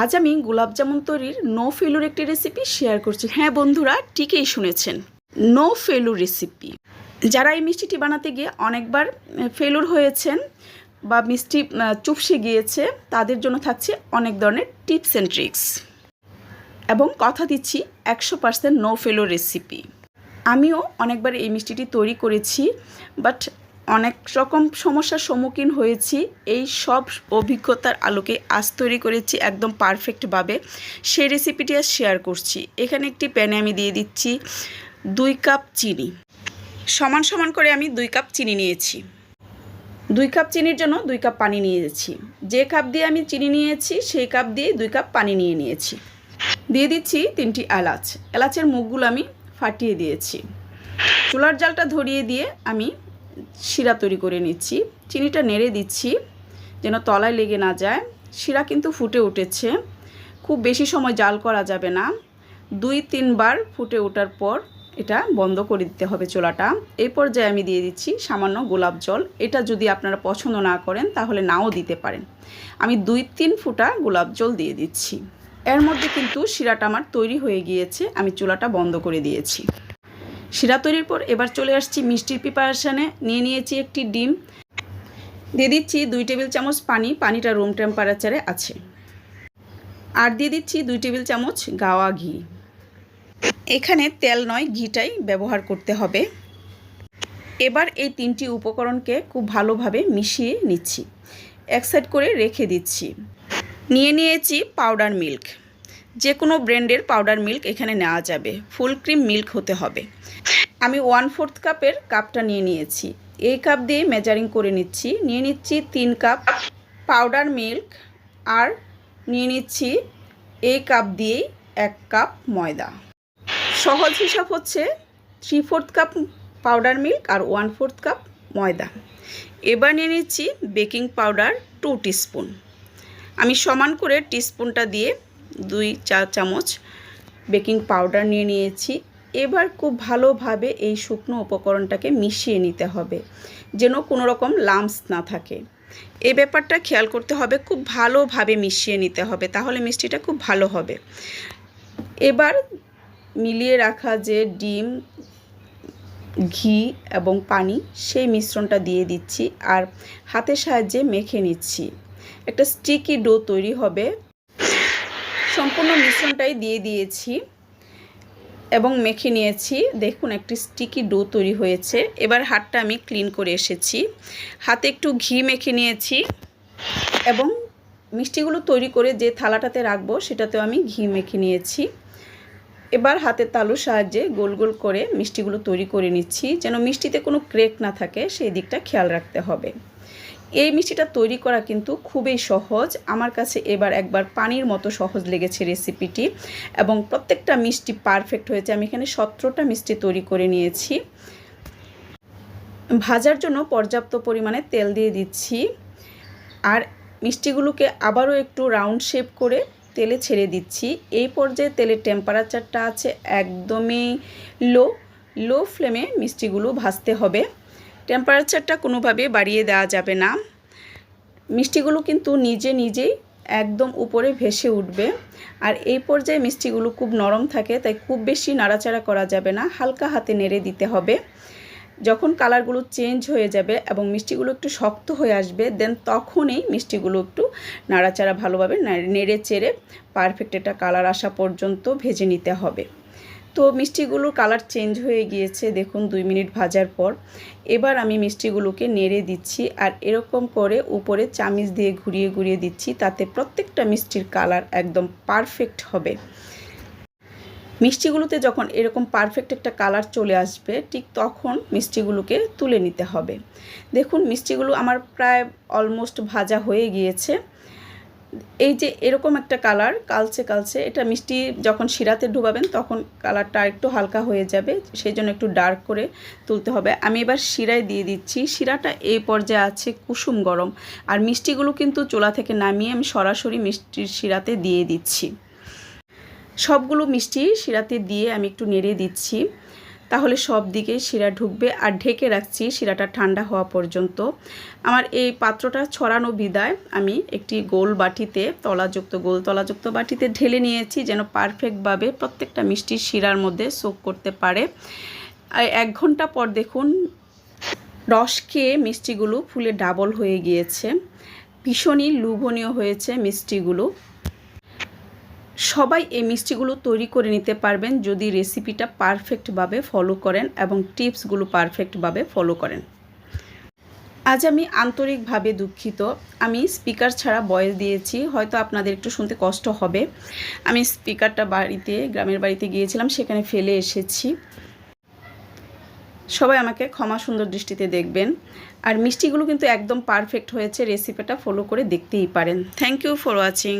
আজ আমি গোলাপজামুন তৈরির নো ফেলুর একটি রেসিপি শেয়ার করছি। হ্যাঁ বন্ধুরা, ঠিকই শুনেছেন। নো ফেলুর রেসিপি যারা এই মিষ্টিটি বানাতে গিয়ে অনেকবার ফেলুর হয়েছেন বা মিষ্টি চুপসে গিয়েছে, তাদের জন্য থাকছে অনেক ধরনের টিপস অ্যান্ড ট্রিক্স এবং কথা দিচ্ছি একশো পার্সেন্ট নো ফেলুর রেসিপি আমিও অনেকবার এই মিষ্টিটি তৈরি করেছি বাট অনেক রকম সমস্যার সম্মুখীন হয়েছি। এই সব অভিজ্ঞতার আলোকে আজ তৈরি করেছি একদম পারফেক্টভাবে সেই রেসিপিটি আজ শেয়ার করছি। এখানে একটি প্যানে আমি দিয়ে দিচ্ছি দুই কাপ চিনি। সমান সমান করে আমি দুই কাপ চিনি নিয়েছি। দুই কাপ চিনির জন্য দুই কাপ পানি নিয়েছি। যে কাপ দিয়ে আমি চিনি নিয়েছি, সেই কাপ দিয়ে দুই কাপ পানি নিয়ে নিয়েছি। দিয়ে দিচ্ছি তিনটি এলাচ। এলাচের মুখগুলো আমি ফাটিয়ে দিয়েছি। চুলার জালটা ধরিয়ে দিয়ে আমি শিরা তৈরি করে নিচ্ছি। চিনিটা নেড়ে দিচ্ছি যেন তলায় লেগে না যায়। শিরা কিন্তু ফুটে উঠেছে। খুব বেশি সময় জাল করা যাবে না। দুই, তিনবার ফুটে ওঠার পর এটা বন্ধ করে দিতে হবে চোলাটা। এই পর্যায়ে আমি দিয়ে দিচ্ছি সামান্য গোলাপ জল। এটা যদি আপনারা পছন্দ না করেন তাহলে নাও দিতে পারেন। আমি দুই, তিন ফুটা গোলাপ জল দিয়ে দিচ্ছি। এর মধ্যে কিন্তু শিরাটা আমার তৈরি হয়ে গিয়েছে। আমি চুলাটা বন্ধ করে দিয়েছি। শিরা তৈরির পর এবার চলে আসছি মিষ্টির প্রিপারেশানে। নিয়ে নিয়েছি একটি ডিম। দিয়ে দিচ্ছি দুই টেবিল চামচ পানি। পানিটা রুম টেম্পারেচারে আছে। আর দিয়ে দিচ্ছি দুই টেবিল চামচ গাওয়া ঘি। এখানে তেল নয়, ঘিটাই ব্যবহার করতে হবে। এবার এই তিনটি উপকরণকে খুব ভালোভাবে মিশিয়ে নিচ্ছি। এক সাইড করে রেখে দিচ্ছি। নিয়ে নিয়েছি পাউডার মিল্ক। যে কোনো ব্র্যান্ডের পাউডার মিল্ক এখানে নেওয়া যাবে। ফুল ক্রিম মিল্ক হতে হবে। আমি ওয়ান ফোর্থ কাপের কাপটা নিয়ে নিয়েছি। এই কাপ দিয়ে মেজারিং করে নিচ্ছি। নিয়ে নিচ্ছি তিন কাপ পাউডার মিল্ক আর নিয়ে নিচ্ছি এই কাপ দিয়েই এক কাপ ময়দা। সহজ হিসাব হচ্ছে three fourth cup powder milk আর ওয়ান ফোর্থ কাপ ময়দা। এবার নিয়ে নিচ্ছি বেকিং পাউডার টু টিস্পুন। আমি সমান করে টিস্পুনটা দিয়ে দুই চা, চামচ বেকিং পাউডার নিয়ে নিয়েছি। এবার খুব ভালোভাবে এই শুকনো উপকরণটাকে মিশিয়ে নিতে হবে, যেন কোনো রকম লামস না থাকে। এই ব্যাপারটা খেয়াল করতে হবে, খুব ভালোভাবে মিশিয়ে নিতে হবে, তাহলে মিষ্টিটা খুব ভালো হবে। এবার মিলিয়ে রাখা যে ডিম, ঘি এবং পানি, সেই মিশ্রণটা দিয়ে দিচ্ছি আর হাতের সাহায্যে মেখে নিচ্ছি। একটা স্টিকি ডো তৈরি হবে সম্পূর্ণ মিশ্রণটাই দিয়ে দিয়েছি এবং মেখে নিয়েছি। দেখুন, একটি স্টিকি ডো তৈরি হয়েছে। এবার হাতটা আমি ক্লিন করে এসেছি। হাতে একটু ঘি মেখে নিয়েছি এবং মিষ্টিগুলো তৈরি করে যে থালাটাতে রাখব, সেটাতেও আমি ঘি মেখে নিয়েছি। এবার হাতের তালুর সাহায্যে গোল গোল করে মিষ্টিগুলো তৈরি করে নিচ্ছি। যেন মিষ্টিতে কোনো ক্রেক না থাকে, সেই দিকটা খেয়াল রাখতে হবে। এই মিষ্টিটা তৈরি করা কিন্তু খুবই সহজ। আমার কাছে এবার একবার পানির মতো সহজ লেগেছে রেসিপিটি এবং প্রত্যেকটা মিষ্টি পারফেক্ট হয়েছে। আমি এখানে সতেরোটা মিষ্টি তৈরি করে নিয়েছি। ভাজার জন্য পর্যাপ্ত পরিমাণে তেল দিয়ে দিচ্ছি। আর মিষ্টিগুলোকে আবারও একটু রাউন্ড শেপ করে তেলে ছেড়ে দিচ্ছি। এই পর্যায়ে তেলের টেম্পারেচারটা আছে একদমই লো লো ফ্লেমে মিষ্টিগুলো ভাজতে হবে। টেম্পারেচারটা কোনোভাবে বাড়িয়ে দেওয়া যাবে না। মিষ্টিগুলো কিন্তু নিজে নিজেই একদম উপরে ভেসে উঠবে। আর এই পর্যায়ে মিষ্টিগুলো খুব নরম থাকে, তাই খুব বেশি নাড়াচাড়া করা যাবে না, হালকা হাতে নেড়ে দিতে হবে। যখন কালারগুলো চেঞ্জ হয়ে যাবে এবং মিষ্টিগুলো একটু শক্ত হয়ে আসবে, দেন তখনই মিষ্টিগুলো একটু নাড়াচাড়া ভালোভাবে নেড়ে চেড়ে পারফেক্ট একটা কালার আসা পর্যন্ত ভেজে নিতে হবে। তো মিষ্টিগুলোর কালার চেঞ্জ হয়ে গিয়েছে, দেখুন দুই মিনিট ভাজার পর। এবার আমি মিষ্টিগুলোকে নেড়ে দিচ্ছি আর এরকম করে উপরে চামিচ দিয়ে ঘুরিয়ে ঘুরিয়ে দিচ্ছি, তাতে প্রত্যেকটা মিষ্টির কালার একদম পারফেক্ট হবে। মিষ্টিগুলোতে যখন এরকম পারফেক্ট একটা কালার চলে আসবে, ঠিক তখন মিষ্টিগুলোকে তুলে নিতে হবে। দেখুন, মিষ্টিগুলো আমার প্রায় অলমোস্ট ভাজা হয়ে গিয়েছে। এই যে এরকম একটা কালার কালচে কালচে, এটা মিষ্টি যখন শিরাতে ডুবাবেন তখন কালারটা একটু হালকা হয়ে যাবে সেই জন্য একটু ডার্ক করে তুলতে হবে। আমি এবার শিরায় দিয়ে দিচ্ছি। শিরাটা এই পর্যায়ে আছে কুসুম গরম। আর মিষ্টিগুলো কিন্তু চোলা থেকে নামিয়ে আমি সরাসরি মিষ্টির শিরাতে দিয়ে দিচ্ছি। সবগুলো মিষ্টি শিরাতে দিয়ে আমি একটু নেড়ে দিচ্ছি। তাহলে সব দিকে শিরা ঢুকবে আর ঢেকে রাখছি শিরাটা ঠান্ডা হওয়া পর্যন্ত। আমার এই পাত্রটা ছড়ানো বিদায়। আমি একটি গোল বাটিতে তলাযুক্ত, গোল তলাযুক্ত বাটিতে ঢেলে নিয়েছি যেন পারফেক্টভাবে প্রত্যেকটা মিষ্টি শিরার মধ্যে সোক করতে পারে। এক ঘণ্টা পর দেখুন, রস খেয়ে মিষ্টিগুলো ফুলে ডাবল হয়ে গিয়েছে। ভীষণই লোভনীয় হয়েছে মিষ্টিগুলো। সবাই এই মিষ্টিগুলো তৈরি করে নিতে পারবেন যদি রেসিপিটা পারফেক্টভাবে ফলো করেন এবং টিপসগুলো পারফেক্টভাবে ফলো করেন। আজ আমি আন্তরিকভাবে দুঃখিত। আমি স্পিকার ছাড়া বয়েস দিয়েছি, হয়তো আপনাদের একটু শুনতে কষ্ট হবে। আমি স্পিকারটা বাড়িতে, গ্রামের বাড়িতে গিয়েছিলাম, সেখানে ফেলে এসেছি। সবাই আমাকে ক্ষমা সুন্দর দৃষ্টিতে দেখবেন। আর মিষ্টিগুলো কিন্তু একদম পারফেক্ট হয়েছে, রেসিপিটা ফলো করে দেখতেই পারেন। Thank you for watching